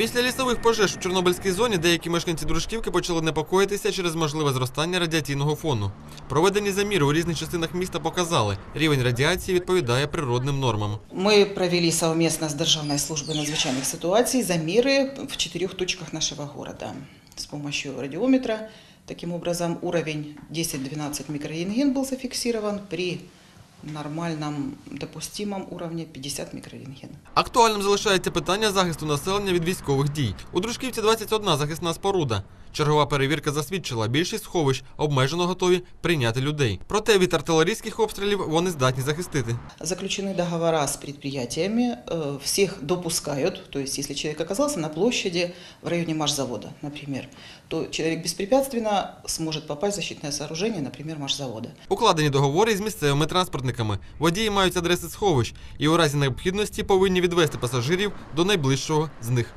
Після лісових пожеж в Чорнобильській зоні деякі мешканці дружківки почали непокоїтися через можливе зростання радіаційного фону. Проведені заміри у різних частинах міста показали, рівень радіації відповідає природним нормам. Ми провели совместно з Державною службою надзвичайних ситуацій заміри в чотирьох точках нашого города з помощью радіометра. Таким образом, уровень 10-12 микрорентген был зафиксирован при нормальном допустимом уровне 50 мікрорентген. Актуальним залишається питання захисту населення від військових дій. У Дружківці 21 захисна споруда. Чергова перевірка засвідчила, більшість сховищ обмежено готові прийняти людей. Проте від артилерійських обстрілів вони здатні захистити. Заключены договора с предприятиями, э, всех допускают, то есть если человек оказался на площади в районе машзавода, например, то человек беспрепятственно сможет попасть в защитное сооружение, например, машзавода. Укладені договори із місцевими транспортниками. Водії мають адреси сховищ і у разі необхідності повинні відвести пасажирів до найближчого з них.